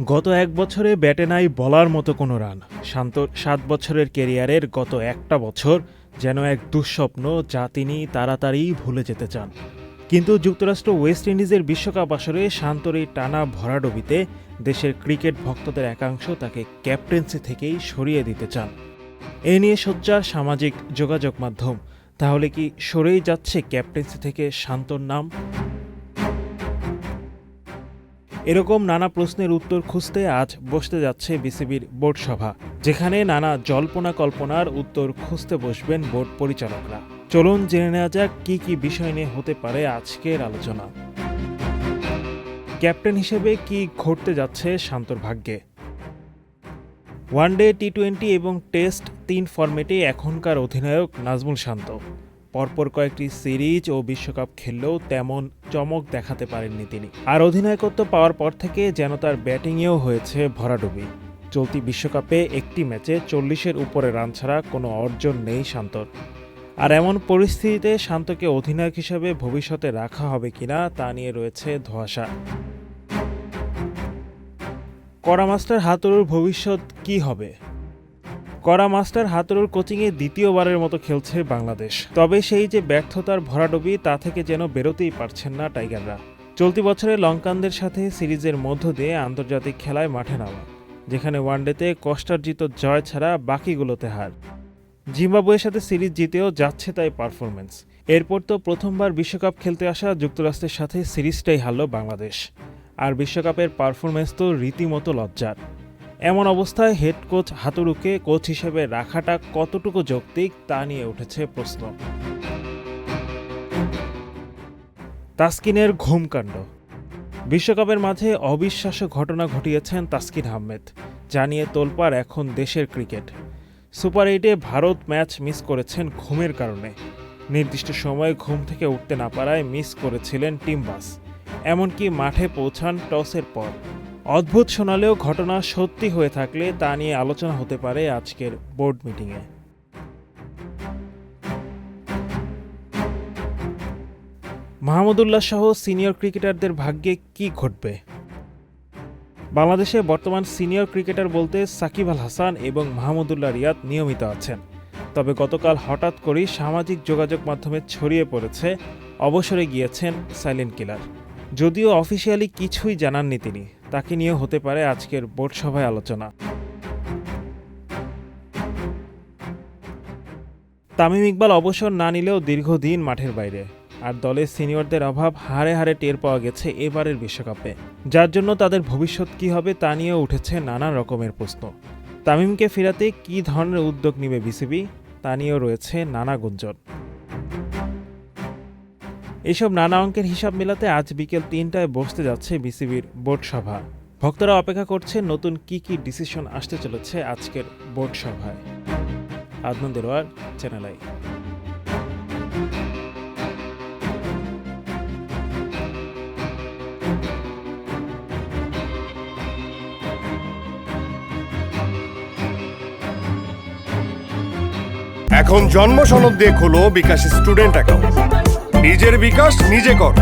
গত এক বছরে ব্যাটে নাই বলার মতো কোনো রান। শান্তর সাত বছরের কেরিয়ারের গত একটা বছর যেন এক দুঃস্বপ্ন যা তিনি তাড়াতাড়ি ভুলে যেতে চান। কিন্তু যুক্তরাষ্ট্র ওয়েস্ট ইন্ডিজের বিশ্বকাপ আসরে শান্তর এই টানা ভরাডুবিতে দেশের ক্রিকেট ভক্তদের একাংশ তাকে ক্যাপ্টেন্সি থেকেই সরিয়ে দিতে চান। এ নিয়ে সোচ্চার সামাজিক যোগাযোগ মাধ্যম। তাহলে কি সরেই যাচ্ছে ক্যাপ্টেন্সি থেকে শান্তর নাম? এরকম নানা প্রশ্নের উত্তর খুঁজতে আজ বসতে যাচ্ছে বিসিবির বোর্ড সভা, যেখানে নানা জল্পনা কল্পনার উত্তর খুঁজতে বসবেন বোর্ড পরিচালকরা। চলুন জেনে নেওয়া যাক কি কি বিষয় নিয়ে হতে পারে আজকের আলোচনা। ক্যাপ্টেন হিসেবে কি ঘটতে যাচ্ছে শান্তর ভাগ্যে? ওয়ানডে টি টোয়েন্টি এবং টেস্ট তিন ফরম্যাটে এখনকার অধিনায়ক নাজমুল শান্ত। পরপর কয়েকটি সিরিজ ও বিশ্বকাপ খেললেও তেমন চমক দেখাতে পারেননি তিনি। আর অধিনায়কত্ব পাওয়ার পর থেকে যেন তার ব্যাটিংয়েও হয়েছে ভরাডুবি। চলতি বিশ্বকাপে একটি ম্যাচে চল্লিশের উপরে রান ছাড়া কোনো অর্জন নেই শান্তর। আর এমন পরিস্থিতিতে শান্তকে অধিনায়ক হিসেবে ভবিষ্যতে রাখা হবে কিনা তা নিয়ে রয়েছে ধোঁয়াশা। কড়া মাস্টার হাতুড়ুর ভবিষ্যৎ কি হবে? কড়া মাস্টার হাতুড়ুর কোচিংয়ে দ্বিতীয়বারের মতো খেলছে বাংলাদেশ। তবে সেই যে ব্যর্থতার ভরাডুবি, তা থেকে যেন বেরোতেই পারছেন না টাইগাররা। চলতি বছরে লঙ্কানদের সাথে সিরিজের মধ্য দিয়ে আন্তর্জাতিক খেলায় মাঠে নামা, যেখানে ওয়ানডেতে কষ্টার্জিত জয় ছাড়া বাকিগুলোতে হার। জিম্বাবুয়ের সাথে সিরিজ জিতেও যাচ্ছে তাই পারফরমেন্স এরপর তো প্রথমবার বিশ্বকাপ খেলতে আসা যুক্তরাষ্ট্রের সাথে সিরিজটাই হারল বাংলাদেশ। আর বিশ্বকাপের পারফরমেন্স তো রীতিমতো লজ্জার। এমন অবস্থায় হেড কোচ হাতুরুকে কোচ হিসেবে রাখাটা কতটুকু যৌক্তিক তা নিয়ে উঠেছে প্রশ্ন। তাসকিনের ঘুমকাণ্ড। বিশ্বকাপের মাঝে অবিশ্বাস্য ঘটনা ঘটিয়েছেন তাসকিন আহমেদ, জানিয়ে তোলপার এখন দেশের ক্রিকেট। সুপার এইটে ভারত ম্যাচ মিস করেছেন ঘুমের কারণে। নির্দিষ্ট সময়ে ঘুম থেকে উঠতে না পারায় মিস করেছিলেন টিম বাস। এমনকি মাঠে পৌঁছান টসের পর। অদ্ভুত শোনালেও ঘটনা সত্যি হয়ে থাকলে তা নিয়ে আলোচনা হতে পারে আজকের বোর্ড মিটিংয়ে। মাহমুদুল্লাহ সহ সিনিয়র ক্রিকেটারদের ভাগ্যে কি ঘটবে? বাংলাদেশে বর্তমান সিনিয়র ক্রিকেটার বলতে সাকিব আল হাসান এবং মাহমুদুল্লাহ রিয়াদ নিয়মিত আছেন। তবে গতকাল হঠাৎ করেই সামাজিক যোগাযোগ মাধ্যমে ছড়িয়ে পড়েছে, অবসরে গিয়েছেন সাইলেন্ট কিলার। যদিও অফিসিয়ালি কিছুই জানাননি তিনি। তাকে নিয়ে হতে পারে আজকের বোর্ড সভায় আলোচনা। তামিম ইকবাল অবসর না নিলেও দীর্ঘদিন মাঠের বাইরে, আর দলের সিনিয়রদের অভাব হারে হারে টের পাওয়া গেছে এবারের বিশ্বকাপে। যার জন্য তাদের ভবিষ্যৎ কি হবে তা নিয়েও উঠেছে নানা রকমের প্রশ্ন। তামিমকে ফেরাতে কী ধরনের উদ্যোগ নেবে বিসিবি, তা নিয়েও রয়েছে নানা গুঞ্জন। এইসব নানা অঙ্কের হিসাব মেলাতে আজ বিকেল তিনটায় বসতে যাচ্ছে বিসিবির বোর্ড সভা। ভক্তরা অপেক্ষা করছে নতুন কি কি ডিসিশন আসতে চলেছে আজকের বোর্ড সভায়। আদনান দেরোয়ার চ্যানেল আই এখন জন্ম সনদ দিয়ে খোলো বিকাশ স্টুডেন্ট অ্যাকাউন্ট। নিজের বিকাশ নিজে কর।